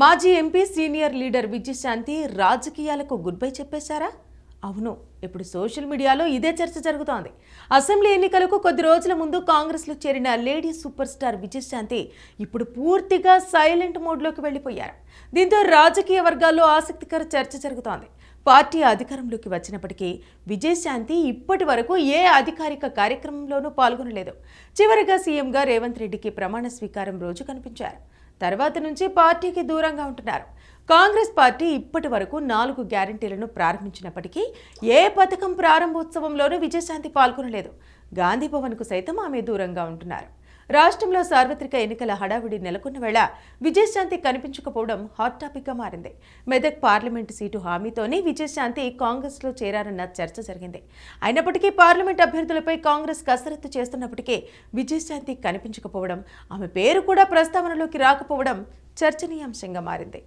మాజీ MP senior leader Vijayashanti రాజకీయాలకు good bye చెప్పేశారా? అవును ఇప్పుడు సోషల్ మీడియాలో ఇదే చర్చ జరుగుతోంది. అసెంబ్లీ ఎన్నికలకు కొద్ది రోజుల ముందు కాంగ్రెస్లో చేరిన లేడీ సూపర్ స్టార్ విజయశాంతి ఇప్పుడు పూర్తిగా సైలెంట్ మోడ్లోకి వెళ్ళిపోయారు. దీంతో రాజకీయ వర్గాల్లో ఆసక్తికర చర్చ జరుగుతోంది. పార్టీ అధికారంలోకి వచ్చినప్పటికీ విజయశాంతి ఇప్పటి వరకు ఏ అధికారిక కార్యక్రమంలోనూ పాల్గొనలేదు. చివరిగా సీఎంగా రేవంత్ రెడ్డికి ప్రమాణ స్వీకారం రోజు కనిపించారు. తర్వాత నుంచి పార్టీకి దూరంగా ఉంటున్నారు. కాంగ్రెస్ పార్టీ ఇప్పటి వరకు నాలుగు గ్యారంటీలను ప్రారంభించినప్పటికీ ఏ పథకం ప్రారంభోత్సవంలోనూ విజయశాంతి పాల్గొనలేదు. గాంధీ భవన్కు సైతం ఆమె దూరంగా ఉంటున్నారు. రాష్ట్రంలో సార్వత్రిక ఎన్నికల హడావిడి నెలకొన్న వేళ విజయశాంతి కనిపించకపోవడం హాట్ టాపిక్గా మారింది. మెదక్ పార్లమెంటు సీటు హామీతోనే విజయశాంతి కాంగ్రెస్లో చేరారన్న చర్చ జరిగింది. అయినప్పటికీ పార్లమెంట్ అభ్యర్థులపై కాంగ్రెస్ కసరత్తు చేస్తున్నప్పటికీ విజయశాంతి కనిపించకపోవడం ఆమె పేరు కూడా ప్రస్తావనలోకి రాకపోవడం చర్చనీయాంశంగా మారింది.